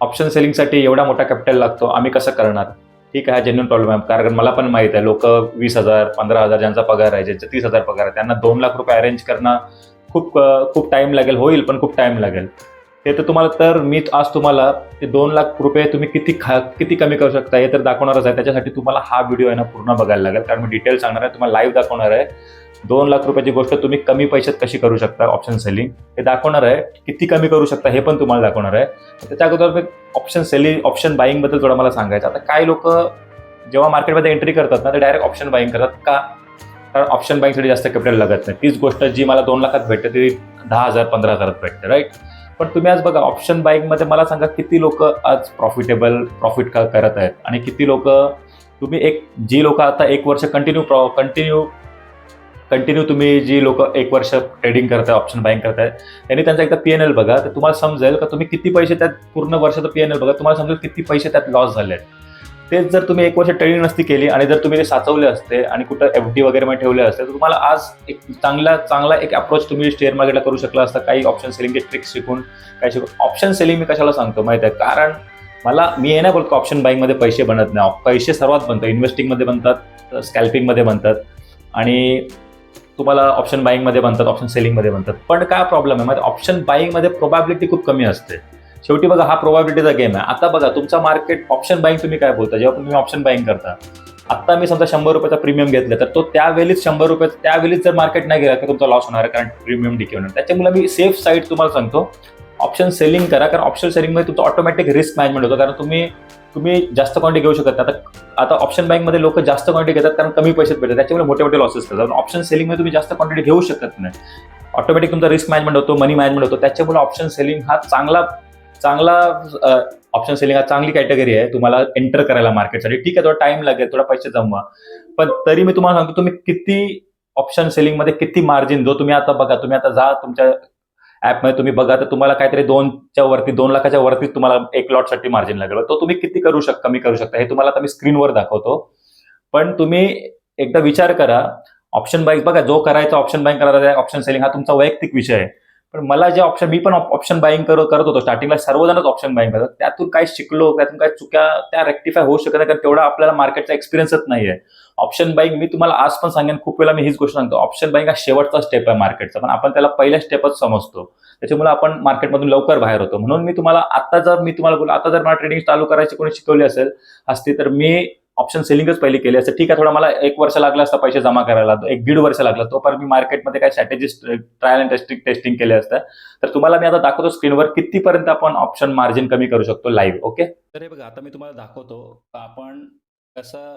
Option सेलिंगसाठी एवढा मोठा capital लागतो आम्ही कसं करणार? ठीक आहे हा जेन्युन प्रॉब्लेम आहे. कारण मला पण माहीत आहे लोक वीस हजार पंधरा हजार ज्यांचा पगार आहे ज्यांचा तीस हजार पगार आहे त्यांना दोन लाख रुपये अरेंज करणं खूप खूप टाइम लागेल होईल पण खूप टाइम लागेल. ते तर तुम्हाला तर मी आज तुम्हाला ते दोन लाख रुपये तुम्ही किती खा किती कमी करू शकता हे तर दाखवणारच आहे. त्याच्यासाठी तुम्हाला हा व्हिडिओ आहे ना पूर्ण बघायला लागेल. कारण मी डिटेल सांगणार आहे तुम्हाला लाईव्ह दाखवणार आहे. दोन लाख रुपयाची गोष्ट तुम्ही कमी पैशात कशी करू शकता ऑप्शन सेलिंग हे दाखवणार आहे. किती कमी करू शकता हे पण तुम्हाला दाखवणार आहे. त्याच्या अगोदर ऑप्शन सेलिंग ऑप्शन बाईंगबद्दल थोडं मला सांगायचं आता काय लोक जेव्हा मार्केटमध्ये एंट्री करतात ना ते डायरेक्ट ऑप्शन बाईंग करतात. का? कारण ऑप्शन बाईंगसाठी जास्त कॅपिटल लागत नाही. तीच गोष्ट जी मला दोन लाखात भेटते ती दहा हजार पंधरा हजारात भेटते राईट पण तुम्ही आज बघा ऑप्शन बाईंगमध्ये मला सांगा किती लोक आज प्रॉफिटेबल प्रॉफिट करत आहेत? आणि किती लोक तुम्ही एक जी लोक आता एक वर्ष कंटिन्यू प्रॉ कंटिन्यू कंटिन्यू तुम्ही जी लोक एक वर्ष ट्रेडिंग करताय ऑप्शन बाईंग करताय त्यांनी त्यांचा एकदा पी एन एल बघा. तर तुम्हाला समजेल का तुम्ही किती पैसे त्यात पूर्ण वर्षाचं पी एन एल बघा तुम्हाला समजेल किती पैसे त्यात लॉस झाले आहेत. तेच जर तुम्ही एक वर्ष ट्रेडिंग नसती केली आणि जर तुम्ही ते साचवले असते आणि कुठं एफ डी वगैरे मध्ये ठेवले असते तर तुम्हाला आज एक चांगला चांगला एक अप्रोच तुम्ही शेअर मार्केटला करू शकला असता. काही ऑप्शन सेलिंगचे ट्रिक्स शिकून काही शिकून. ऑप्शन सेलिंग मी कशाला सांगतो माहिती आहे? कारण मला मी हे नाही बोलतो ऑप्शन बाईंगमध्ये पैसे बनत नाही. पैसे सर्वात बनतात. इन्व्हेस्टिंगमध्ये बनतात स्कॅल्पिंगमध्ये बनतात. आणि तुम्हाला ऑप्शन बाईंगमध्ये बनतात ऑप्शन सेलिंगमध्ये बनतात पण काय प्रॉब्लेम आहे? म्हणजे ऑप्शन बाईंगमध्ये प्रोबॅबिलिटी खूप कमी असते. शेवटी बघा हा प्रोबॅबिलिटीचा गेम आहे. आता बघा तुमचा मार्केट ऑप्शन बाईंग तुम्ही काय बोलता? जेव्हा तुम्ही ऑप्शन बाईंग करता. आता मी समजा शंभर रुपयाचा प्रीमियम घेतला तर तो त्यावेळीच शंभर रुपये त्यावेळीच जर मार्केट नाही गेला तर तुमचा लॉस होणार आहे कारण प्रीमियम डिके होणार. त्याच्यामुळे मी सेफ साईड तुम्हाला सांगतो. ऑप्शन सेलिंग करा कारण ऑप्शन सेलिंगमध्ये तुमचं ऑटोमॅटिक रिस्क मॅनेजमेंट होतं. कारण तुम्ही तुम्ही जास्त क्वांटिटी घेऊ शकत आता आता ऑप्शन बँकमध्ये लोक जास्त क्वांटिटी घेतात कारण कमी पैशात भेटतात. त्याच्यामुळे मोठे मोठे लॉसेस करतात. ऑप्शन सेलिंगमध्ये तुम्ही जास्त क्वांटिटी घेऊ शकत नाही. ऑटोमॅटिक तुमचा रिस्क मॅनेजमेंट होतो मनी मॅनेजमेंट होतो. त्याच्यामुळे ऑप्शन सेलिंग हा चांगला चांगला ऑप्शन सेलिंग हा चांगली कॅटेगरी आहे. तुम्हाला एंटर करायला मार्केटसाठी ठीक आहे थोडा टाइम लागेल थोडा पैसे जमवा. पण तरी मी तुम्हाला सांगतो तुम्ही किती ऑप्शन सेलिंगमध्ये किती मार्जिन जो तुम्ही आता बघा तुम्ही आता जा तुमच्या ऍपमध्ये तुम्ही बघा तर तुम्हाला काहीतरी दोनच्या वरती दोन लाखाच्या वरतीच तुम्हाला एक लॉटसाठी मार्जिन लागेल. तो तुम्ही किती करू शकता कमी करू शकता हे तुम्हाला आता मी स्क्रीनवर दाखवतो. पण तुम्ही एकदा विचार करा ऑप्शन बाईक बघा जो करायचा ऑप्शन बाईंग करायचा ऑप्शन सेलिंग हा तुमचा वैयक्तिक विषय आहे. पण मला जे ऑप्शन मी पण ऑप्शन बाईंग करत होतो. स्टार्टिंगला सर्वजणच ऑप्शन बाईंग करतात. त्यातून काय शिकलो त्यातून काय चुक्या त्या रेक्टिफाय होऊ शकत नाही कारण तेवढा आपल्याला मार्केटचा एक्सपिरियन्सच नाही आहे ऑप्शन बाईंग मी तुम्हाला आज पण सांगेन खूप वेळा मी हीच गोष्ट सांगतो. ऑप्शन बाईंग हा शेवटचा स्टेप आहे मार्केटचा पण आपण त्याला पहिल्या स्टेपच समजतो. त्याच्यामुळे आपण मार्केटमधून लवकर बाहेर होतो. म्हणून मी तुम्हाला आता जर मी तुम्हाला बोललो आता जर मला ट्रेडिंग चालू करायची कोणी शिकवली असेल असती तर मी ऑप्शन सेलिंगच पहिली केली असते. ठीक आहे थोडा मला एक वर्ष लागला असता पैसे जमा करायला एक दीड वर्ष लागला तोपर्यंत मी मार्केटमध्ये काही strategist trial and testing testing केले असतं. तर तुम्हाला मी आता दाखवतो स्क्रीनवर कितीपर्यंत आपण ऑप्शन मार्जिन कमी करू शकतो लाईव्ह ओके तर हे बघा आता मी तुम्हाला दाखवतो आपण कसं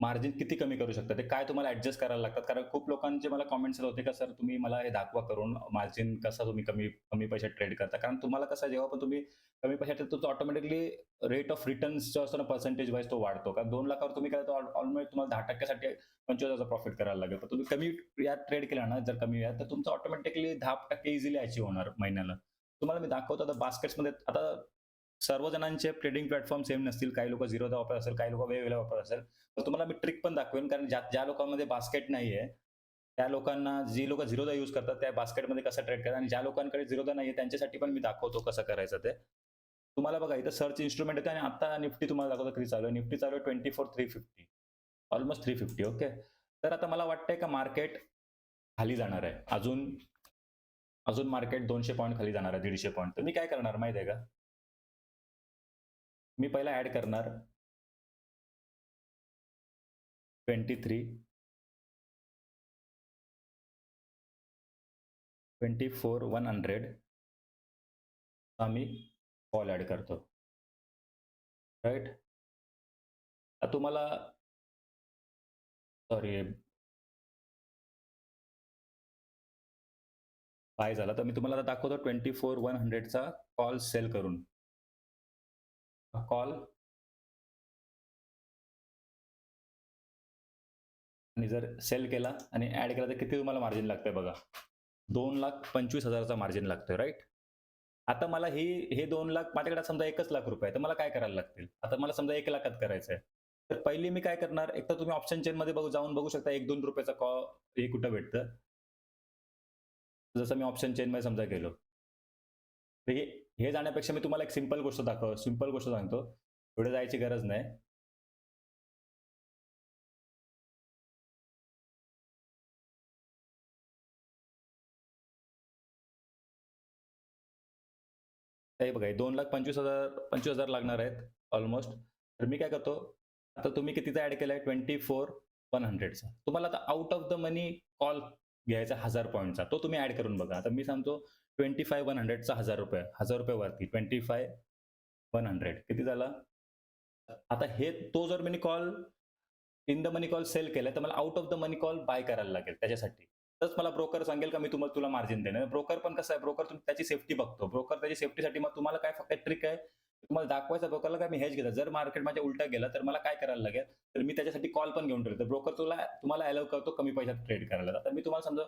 मार्जिन किती कमी करू शकता? ते काय तुम्हाला ऍडजस्ट करायला लागतात? कारण खूप लोकांचे मला कॉमेंट्स होते का सर तुम्ही मला हे दाखवा करून मार्जिन कसा तुम्ही कमी कमी पैशात ट्रेड करता? कारण तुम्हाला कसं जेव्हा पण तुम्ही कमी पैशात trade तुमचं ऑटोमॅटिकली रेट ऑफ रिटर्न्स जो असतो ना पर्सेंटेज वाईज तो वाढतो. कारण दोन लाखावर तुम्ही काय ऑलमोस्ट तुम्हाला दहा टक्क्यासाठी पंचवीस हजार प्रॉफिट करायला लागेल. तर तुम्ही कमी यात ट्रेड केला ना जर कमी यात तर तुमचं ऑटोमॅटिकली दहा टक्के इझिली अचीव्ह होणार महिन्याला. तुम्हाला मी दाखवतो आता बास्केट्समध्ये आता सर्व जणांचे ट्रेडिंग प्लॅटफॉर्म सेम नसतील. काही लोक झिरोचा वापर असेल काही लोक वेगवेगळा वापर असेल. तर तुम्हाला मी ट्रिक पण दाखवेन कारण ज्या ज्या लोकांमध्ये बास्केट नाही आहे त्या लोकांना जी लोक झिरोदा यूज करतात त्या बास्केटमध्ये कसं ट्रेड करतात? आणि ज्या लोकांकडे झिरोदा नाही आहे त्यांच्यासाठी पण मी दाखवतो कसं करायचं ते. तुम्हाला बघा इथं सर्च इन्स्ट्रुमेंट येते आणि आता निफ्टी तुम्हाला दाखवतो किती चालू आहे. निफ्टी चालू आहे twenty four three fifty almost three fifty okay तर आता मला वाटतंय का मार्केट खाली जाणार आहे? अजून अजून मार्केट दोनशे पॉईंट खाली जाणार आहे दीडशे पॉईंट तर मी काय करणार माहिती आहे का? मी पहिला ऍड करणार. Twenty three twenty four one hundred आम्ही कॉल ॲड करतो. राईट आता तुम्हाला सॉरी काय झाला. तर मी तुम्हाला आता दाखवतो ट्वेंटी फोर वन हंड्रेडचा कॉल सेल करून. कॉल आणि जर सेल केला आणि ऍड केला तर किती तुम्हाला मार्जिन लागतंय बघा? दोन लाख पंचवीस हजाराचा मार्जिन लागतोय राईट आता मला ही हे दोन लाख माझ्याकडे समजा एकच लाख रुपये तर मला काय करायला लागतील? आता मला समजा एक लाखात करायचं आहे तर पहिली मी काय करणार? एक तर तुम्ही ऑप्शन चेन मध्ये बघू जाऊन बघू शकता एक दोन रुपयाचा कॉ हे कुठं भेटतं? जसं मी ऑप्शन चेन मध्ये समजा गेलो. तर हे हे जाण्यापेक्षा मी तुम्हाला एक सिंपल गोष्ट दाखव सिंपल गोष्ट सांगतो. पुढे जायची गरज नाही. हे बघा दोन लाख पंचवीस हजार पंचवीस हजार लागणार आहेत ऑलमोस्ट तर मी काय करतो आता तुम्ही कितीचा ऍड केलाय? ट्वेंटी फोर वन हंड्रेडचा तुम्हाला आता out of the money call घ्यायचा हजार पॉईंटचा तो तुम्ही ऍड करून बघा. आता मी सांगतो ट्वेंटी फाय वन हंड्रेडचा हजार रुपये हजार रुपये वरती ट्वेंटी फाय वन हंड्रेड किती झाला? आता हे तो जर मी call in the money call sell केलाय तर मला out of the money call buy करायला लागेल त्याच्यासाठी. तरच मला ब्रोकर सांगेल का मी तुम्हाला तुला मार्जिन देणार ब्रोकर पण कसं आहे ब्रोकर त्याची सेफ्टी बघतो. ब्रोकर त्याची सेफ्टीसाठी मग तुम्हाला काय फक्त ट्रिक आहे? तुम्हाला दाखवायचं ब्रोकरला काय मी हेच घेतो जर मार्केट माझ्या उलटा गेला तर मला काय करायला लागेल? तर मी त्याच्यासाठी कॉल पण घेऊन ठेवतो. ब्रोकर तुला तुम्हाला अलाव करतो कमी पैशात ट्रेड करायला. तर मी तुम्हाला समजा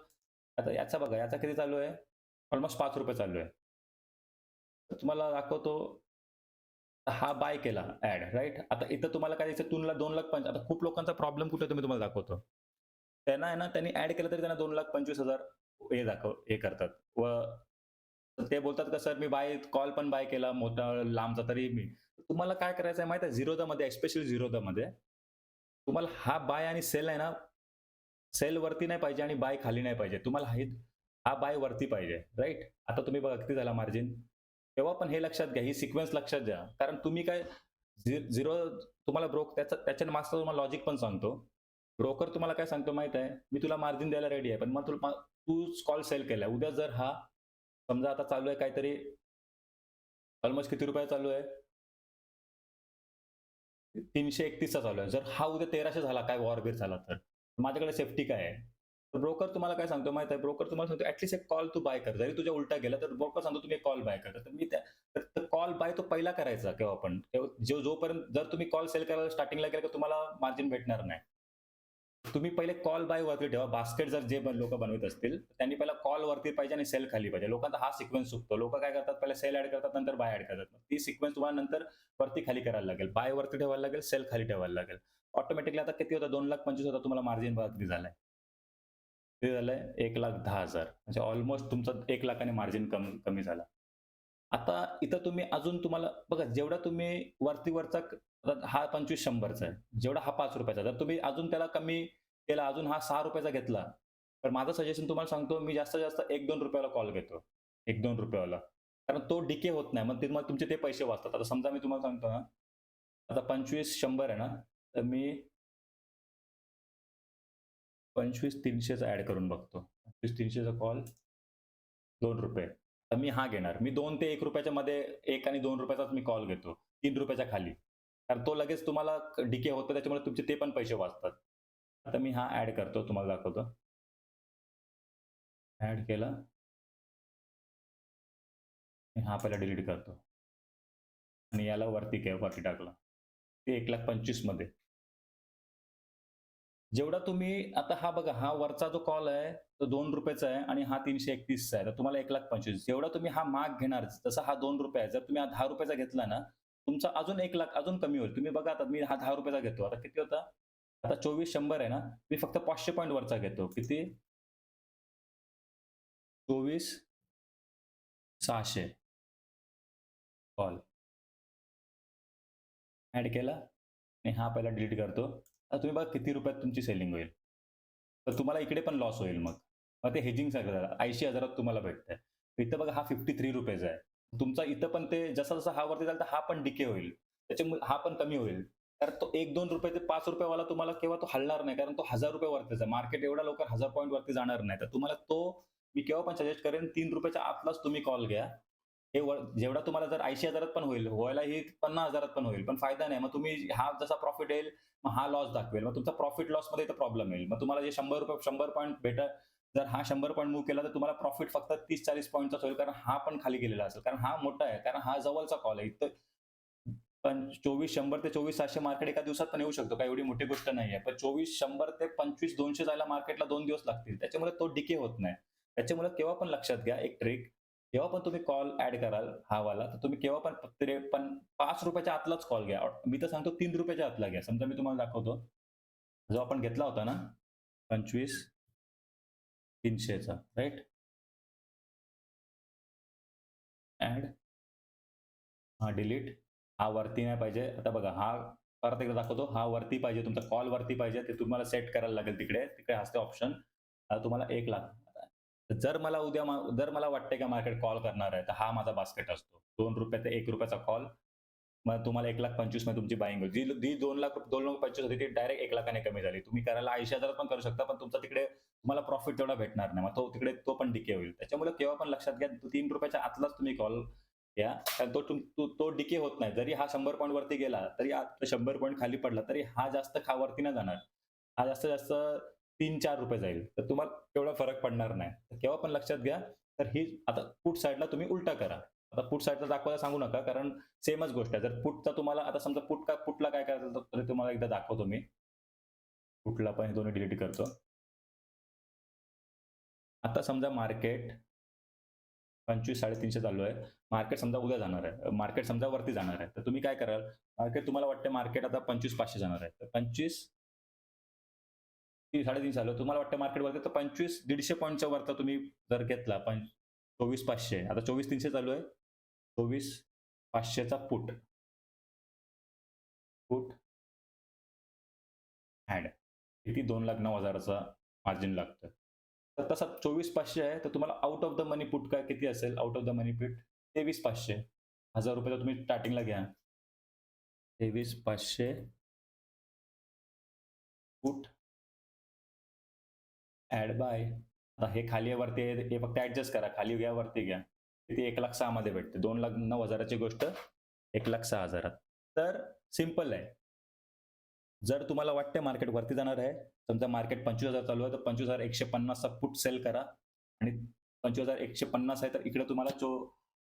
आता याचा बघा याचा किती चालू आहे? ऑलमोस्ट पाच रुपये चालू आहे तर तुम्हाला दाखवतो हा बाय केला ऍड राईट आता इथं तुम्हाला काय द्यायचं तुला दोन लाख पंच आता खूप लोकांचा प्रॉब्लेम कुठे तुम्ही तुम्हाला दाखवतो. त्यांना आहे ना त्यांनी ऍड केलं तरी त्यांना दोन लाख पंचवीस हजार हे दाखव हे करतात. व ते बोलतात का सर मी बाय कॉल पण बाय केला मोठा लांबचा तरी मी. तुम्हाला काय करायचं आहे माहिती आहे? झिरो मध्ये स्पेशली झिरो मध्ये तुम्हाला हा बाय आणि सेल आहे ना सेल वरती नाही पाहिजे आणि बाय खाली नाही पाहिजे. तुम्हाला हा हा बाय वरती पाहिजे राईट आता तुम्ही बघा किती झाला मार्जिन तेव्हा पण हे लक्षात घ्या ही सिक्वेन्स लक्षात घ्या. कारण तुम्ही काय झिरो तुम्हाला ब्रोक त्याचा त्याच्या मागचं तुम्हाला लॉजिक पण सांगतो. ब्रोकर तुम्हाला काय सांगतो माहीत आहे? मी तुला मार्जिन द्यायला रेडी आहे पण मग तुला तू कॉल सेल केला उद्या जर हा समजा आता चालू आहे काहीतरी ऑलमोस्ट किती रुपये चालू आहे? तीनशे एकतीसचा चालू आहे. जर हा उद्या तेराशे झाला काय वॉर झाला तर. माझ्याकडे सेफ्टी काय आहे? ब्रोकर तुम्हाला काय सांगतो माहिती आहे? ब्रोकर तुम्हाला सांगतो ऍटलीस्ट एक कॉल तू बाय कर. जरी तुझ्या उलटा गेला तर ब्रोकर सांगतो तुम्ही कॉल बाय कर. तर मी त्या कॉल बाय तो पहिला करायचा केव्हा पण. जो जोपर्यंत जर तुम्ही कॉल सेल करायला स्टार्टिंगला केलं तर तुम्हाला मार्जिन भेटणार नाही. तुम्ही पहिले कॉल बाय वरती ठेवा. बास्केट जर जे लोक बनवत असतील त्यांनी पहिला कॉल वरती पाहिजे आणि सेल खाली पाहिजे. लोकांचा हा सिक्वेन्स चुकतो लोक काय करतात? पहिले सेल ऍड करतात नंतर बाय ऍड करतात. ती सिक्वेन्स तुम्हाला नंतर वरती खाली करायला लागेल. बाय वरती ठेवायला लागेल सेल खाली ठेवायला लागेल. ऑटोमॅटिकली आता किती होता? दोन लाख पंचवीस होता तुम्हाला मार्जिन वरती झालाय. ते झालंय एक लाख दहा हजार. म्हणजे ऑलमोस्ट तुमचं एक लाखाने मार्जिन कमी कमी झाला. आता इथं तुम्ही अजून तुम्हाला बघा जेवढा तुम्ही वरती वरचा हा पंचवीस शंभरचा आहे. जेवढा हा पाच रुपयाचा जर तुम्ही अजून त्याला कमी केला अजून हा सहा रुपयाचा घेतला तर माझं सजेशन तुम्हाला सांगतो मी जास्तीत जास्त एक दोन रुपयाला कॉल घेतो. एक दोन रुपयाला कारण तो डिके होत नाही. मग मग तुमचे ते पैसे वाचतात. आता समजा मी तुम्हाला सांगतो ना आता पंचवीस शंभर आहे ना तर मी पंचवीस तीनशेचा ऍड करून बघतो. पंचवीस तीनशेचा कॉल दोन रुपये. तर मी हा घेणार. मी दोन ते एक रुपयाच्या मध्ये एक आणि दोन रुपयाचाच मी कॉल घेतो. तीन रुपयाच्या खाली. कारण तो लगेच तुम्हाला डिके होतो त्याच्यामुळे तुमचे ते पण पैसे वाचतात. आता मी हा ऍड करतो तुम्हाला दाखवतो. ऍड केला. मी हा पहिला डिलीट करतो. आणि याला वरती के वरती टाकला. ते एक लाख पंचवीसमध्ये. जेवढा तुम्ही आता हा बघा हा वरचा जो कॉल आहे तो दोन रुपयाचा आहे आणि हा तीनशे एकतीसचा आहे. तर तुम्हाला एक लाख पंचवीस. जेवढा तुम्ही हा माग घेणार तसा हा दोन रुपये आहे जर तुम्ही हा दहा रुपयाचा घेतला ना तुमचा अजून एक लाख अजून कमी होईल. तुम्ही बघा आता मी हा दहा रुपयाचा घेतो. आता किती होता? आता चोवीस शंभर आहे ना मी फक्त पाचशे पॉईंट वरचा घेतो. किती? चोवीस सहाशे. कॉल ऍड केला. आणि हा पहिला डिलीट करतो. तुम्ही बघा किती रुपयात तुमची सेलिंग होईल. तर तुम्हाला इकडे पण लॉस होईल मग. मग ते हेजिंग सगळं ऐंशी हजारात तुम्हाला भेटतंय. इथं बघा हा फिफ्टी थ्री रुपयेचा आहे. तुमचा इथं पण ते जसा जसा हा वरती जाईल तर हा पण डिके होईल. त्याच्यामुळे हा पण कमी होईल. तर तो एक दोन रुपये ते पाच रुपयावाला तुम्हाला केव्हा तो हलणार नाही. कारण तो हजार रुपये वरतीच आहे. मार्केट एवढा लवकर हजार पॉईंट वरती जाणार नाही. तर तुम्हाला तो मी केव्हा पण सजेस्ट करेन तीन रुपयाच्या आतलाच तुम्ही कॉल घ्या. हे जेवढा तुम्हाला जर ऐंशी हजारात पण होईल व्हायला ही पन्नास हजारात पण होईल. पण फायदा नाही. मग तुम्ही हा जसा प्रॉफिट येईल मग हा लॉस दाखवेल. मग तुमचा प्रॉफिट लॉसमध्ये प्रॉब्लेम येईल. मग तुम्हाला जे शंभर रुपये शंभर पॉईंट बेटर जर हा शंभर पॉईंट मूव्ह केला तर तुम्हाला प्रॉफिट फक्त तीस चाळीस पॉईंटचा होईल कारण हा पण खाली गेलेला असेल. कारण हा मोठा आहे कारण हा जवळचा कॉल आहे. इथं पण चोवीस शंभर ते चोवीस सातशे मार्केट एका दिवसात पण येऊ शकतो. काही एवढी मोठी गोष्ट नाही आहे. पण चोवीस शंभर ते पंचवीस दोनशे जायला मार्केटला दोन दिवस लागतील. त्याच्यामुळे तो डिके होत नाही. त्याच्यामुळे केव्हा पण लक्षात घ्या एक ट्रिक जेव्हा पण तुम्ही कॉल ऍड कराल हा वाला तर तुम्ही केव्हा पण पण पाच रुपयाच्या आतलाच कॉल घ्या. मी तर सांगतो तीन रुपयाच्या आतला घ्या. समजा मी तुम्हाला दाखवतो. जो आपण घेतला होता ना पंचवीस तीनशेचा राईट ऍड हा डिलीट हा वरती नाही पाहिजे. आता बघा हा परत एकदा दाखवतो. हा वरती पाहिजे तुमचा कॉल वरती पाहिजे ते तुम्हाला सेट करायला लागेल तिकडे. तिकडे असते ऑप्शन तुम्हाला एक लाख जर मला उद्या जर मला वाटतंय का मार्केट कॉल करणार आहे तर हा माझा बास्केट असतो. दोन रुपये ते एक रुपयाचा कॉल मग तुम्हाला एक लाख पंचवीसमध्ये तुमची बाईंग होईल. जी जी दोन लाख दोन लाख पंचवीस होती ती डायरेक्ट एक लाखाने कमी झाली. तुम्ही करायला ऐंशी हजारात पण करू शकता पण तुमचा तिकडे तुम्हाला प्रॉफिट तेवढा भेटणार नाही. मग तो तिकडे तो पण डिके होईल. त्याच्यामुळे केव्हा पण लक्षात घ्या तीन रुपयाच्या आतलाच तुम्ही कॉल घ्या. कारण तो तुम- तो- तो डिके होत नाही. जरी हा शंभर पॉईंट वरती गेला तरी शंभर पॉईंट खाली पडला तरी हा जास्त खा वरती नाही जाणार. हा जास्त जास्त तीन चार रुपये जाईल. तर तुम्हाला तेवढा फरक पडणार नाही. तर केव्हा पण लक्षात घ्या. तर ही आता पुट साईडला तुम्ही उलटा करा. आता पुट साईडला दाखवायला सांगू नका कारण सेमच गोष्ट आहे. जर पुटचा तुम्हाला आता समजा पुट का पुटला काय करायचं तर तुम्हाला एकदा दाखवतो मी. पुटला पण हे दोन्ही डिलीट करतो. आता समजा मार्केट पंचवीस साडेतीनशे चालू आहे. मार्केट समजा उद्या जाणार आहे. मार्केट समजा वरती जाणार आहे. तर तुम्ही काय कराल? मार्केट तुम्हाला वाटतं मार्केट आता पंचवीस पाचशे जाणार आहे. तर पंचवीस साडेतीनशे चालू तुम्हाला वाटतं मार्केट वरती? तर पंचवीस दीडशे पॉईंटच्या वरचा तुम्ही जर घेतला पण चोवीस पाचशे. आता चोवीस तीनशे चालू आहे. चोवीस पाचशेचा पुट पुट ॲड किती? दोन लाख नऊ हजाराचा मार्जिन लागतं तर तसा चोवीस पाचशे आहे. तर तुम्हाला out of the money put काय किती असेल? Out of the money put तेवीस पाचशे. हजार रुपयाचा तुम्ही स्टार्टिंगला घ्या. तेवीस पाचशे. पुट ऍड बाय आता हे खाली आहे वरती हे फक्त ऍडजस्ट करा. खाली घ्या वरती घ्या. किती? एक लाख सहा मध्ये भेटते. दोन लाख नऊ हजाराची गोष्ट एक लाख सहा हजारात. तर सिंपल आहे. जर तुम्हाला वाटते मार्केट वरती जाणार आहे समजा मार्केट पंचवीस हजार चालू आहे तर पंचवीस हजार एकशे पन्नासचा फूट सेल करा. आणि पंचवीस हजार एकशे पन्नास आहे तर इकडे तुम्हाला चो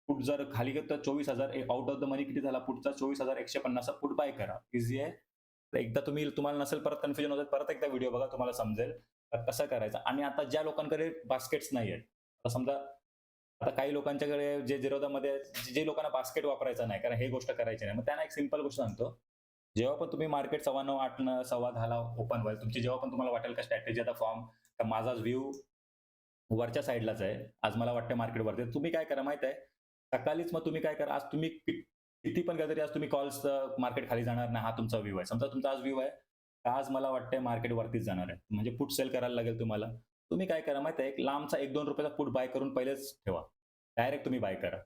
फूट जर खाली घेत तर चोवीस हजार आउट ऑफ द मनी किती झाला फूटचा चोवीस हजार एकशे पन्नासचा फूट बाय करा. इझी आहे. तर एकदा तुम्ही तुम्हाला नसेल परत कन्फ्युजन होतात परत एकदा व्हिडिओ बघा तुम्हाला समजेल. तर कसं करायचं? आणि आता ज्या लोकांकडे बास्केट्स नाही आहेत आता समजा आता काही लोकांच्याकडे जे जिरोदामध्ये जे लोकांना बास्केट वापरायचं नाही कारण हे गोष्ट करायची नाही. मग त्यांना एक सिंपल गोष्ट सांगतो. जेव्हा पण तुम्ही मार्केट सव्वा नऊ आठ सव्वा दहाला ओपन व्हाल तुमची जेव्हा पण तुम्हाला वाटेल का स्ट्रॅटेजी आता फॉर्म का माझा व्ह्यू वरच्या साईडलाच आहे. आज मला वाटतं मार्केट वरती. तुम्ही काय करा माहीत आहे? सकाळीच मग तुम्ही काय करा? आज तुम्ही किती पण काहीतरी आज तुम्ही कॉल्स मार्केट खाली जाणार नाही हा तुमचा व्ह्यू आहे. समजा तुमचा आज व्ह्यू आहे आज मला वाटतंय मार्केट वरतीच जाणार आहे. म्हणजे पुट सेल करायला लागेल तुम्हाला. तुम्ही काय करा माहिती आहे एक लांबचा एक दोन रुपयाचा पुट बाय करून पहिलेच ठेवा. डायरेक्ट तुम्ही बाय करा.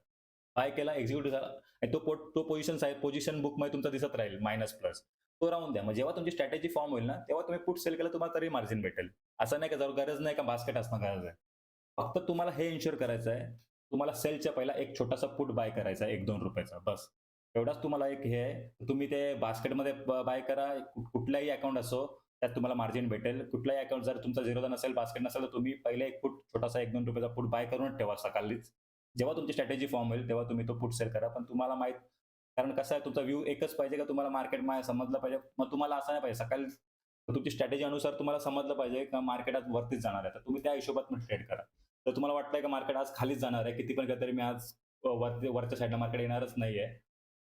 बाय केला एक्झिक्युटिव्ह झाला. तो पोट तो पोझिशन आहे पोझिशन बुकमध्ये तुमचा दिसत राहील मायनस प्लस तो राहून द्या. मग जेव्हा तुमची स्ट्रॅटेजी फॉर्म होईल ना तेव्हा तुम्ही पुट सेल केलं तुम्हाला तरी मार्जिन भेटेल. असं नाही का जर गरज नाही का बास्केट असणं गरज आहे. फक्त तुम्हाला हे इन्शुअर करायचं आहे तुम्हाला सेलच्या पहिला एक छोटासा पुट बाय करायचा आहे एक दोन रुपयाचा. बस. एवढाच तुम्हाला एक हे आहे. तुम्ही ते बास्केटमध्ये बाय करा. कुठलाही अकाउंट असो त्यात तुम्हाला मार्जिन भेटेल. कुठलाही अकाउंट जर तुमचा झिरोदा नसेल बास्केट नसेल तर तुम्ही पहिले एक फूट छोटासा एक दोन रुपयाचा फूट बाय करून ठेवा सकाळीच. जेव्हा तुमची स्ट्रॅटेजी फॉर्म होईल तेव्हा तुम्ही तो फूट सेल करा. पण तुम्हाला माहीत कारण कसं आहे तुमचा व्ह्यू एकच पाहिजे का तुम्हाला मार्केट माय समजलं पाहिजे? मग तुम्हाला असं नाही पाहिजे. सकाळी तुमची स्ट्रॅटेजी अनुसार तुम्हाला समजलं पाहिजे का मार्केट आज वरतीच जाणार आहे. तर तुम्ही त्या हिशोबात ट्रेड करा. तर तुम्हाला वाटतंय का मार्केट आज खालीच जाणार आहे? किती पण काहीतरी मी आज वरती वरच्या साईडला मार्केट येणारच नाहीये.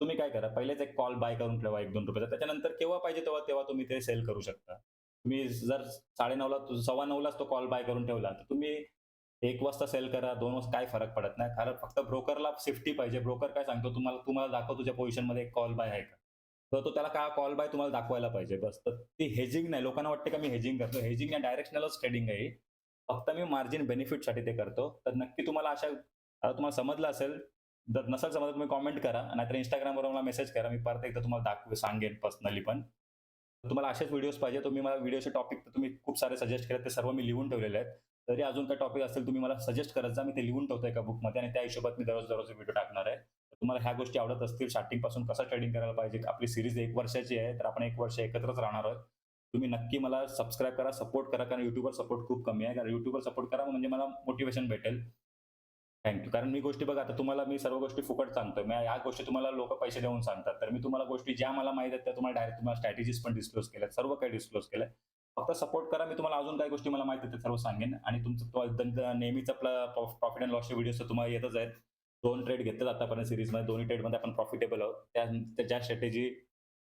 तुम्ही काय करा? पहिलेच एक कॉल बाय करून ठेवा एक दोन रुपयाचा. त्याच्यानंतर केव्हा पाहिजे तेव्हा तेव्हा तुम्ही ते सेल करू शकता. तुम्ही जर साडे नऊला सव्वा नऊलाच तो कॉल बाय करून ठेवला तर तुम्ही एक वाजता सेल करा दोन वाजता काय फरक पडत नाही. कारण फक्त ब्रोकरला सेफ्टी पाहिजे. ब्रोकर काय सांगतो तुम्हाला तुम्हाला दाखव तुझ्या पोझिशनमध्ये एक कॉल बाय आहे का? तर तो त्याला काय कॉल बाय तुम्हाला दाखवायला पाहिजे? बस. तर ती हेजिंग नाही. लोकांना वाटते का मी हेजिंग करतो हेजिंग या डायरेक्शनलच ट्रेडिंग आहे. फक्त मी मार्जिन बेनिफिटसाठी ते करतो. तर नक्की तुम्हाला अशा तुम्हाला समजलं असेल जर नसेल समजा तुम्ही कॉमेंट करा. नाहीतर इंस्टाग्रामवर मला मेसेज करा. मी परत एकदा तुम्हाला दाखव सांगेन पर्सनली पण. तुम्हाला असेच व्हिडिओज पाहिजे. तुम्ही मला व्हिडिओचे टॉपिक तुम्ही खूप सारे सजेस्ट केले ते सर्व मी लिहून ठेवलेले आहेत. तरी अजून काही टॉपिक असेल तुम्ही मला सजेस्ट करत जा. मी ते लिहून ठेवतो एका बुकमध्ये आणि त्या हिशोबात मी दररोज दररोज व्हिडिओ टाकणार आहे. तुम्हाला ह्या गोष्टी आवडत असतील स्टार्टिंगपासून कसं ट्रेडिंग करायला पाहिजे आपली सिरीज एक वर्षाची आहे तर आपण एक वर्ष एकत्रच राहणार आहोत. तुम्ही नक्की मला सबस्क्राईब करा सपोर्ट करा कारण युट्यूबवर सपोर्ट खूप कमी आहे. कारण युट्यूबवर सपोर्ट करा म्हणजे मला मोटिवेशन भेटेल. थँक्यू कारण मी गोष्टी बघा आता तुम्हाला मी सर्व गोष्टी फुकट सांगतोय. मी या गोष्टी तुम्हाला लोक पैसे देऊन सांगतात. तर मी तुम्हाला गोष्टी ज्या मला माहिती आहेत त्या तुम्हाला डायरेक्ट तुम्हाला स्ट्रॅटेजीज पण डिस्क्लोज केल्या सर्व काही डिस्क्लोज केलंय. फक्त सपोर्ट करा मी तुम्हाला अजून काही गोष्टी मला माहिती आहेत सर्व सांगेन. आणि तुमचं नेहमीच आपला प्रॉफिट अँड लॉसचे व्हिडिओ तर तुम्हाला येतच आहेत. दोन ट्रेड घेतले आतापर्यंत सिरीजमध्ये दोन्ही ट्रेडमध्ये आपण प्रॉफिटेबल आहोत. त्या ज्या स्ट्रॅटेजी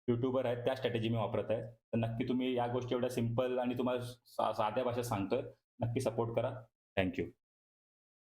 युट्यूबर आहेत त्या स्ट्रॅटेजी मी वापरत आहे. तर नक्की तुम्ही या गोष्टी एवढ्या सिंपल आणि तुम्हाला साध्या भाषेत सांगतोय. नक्की सपोर्ट करा. थँक्यू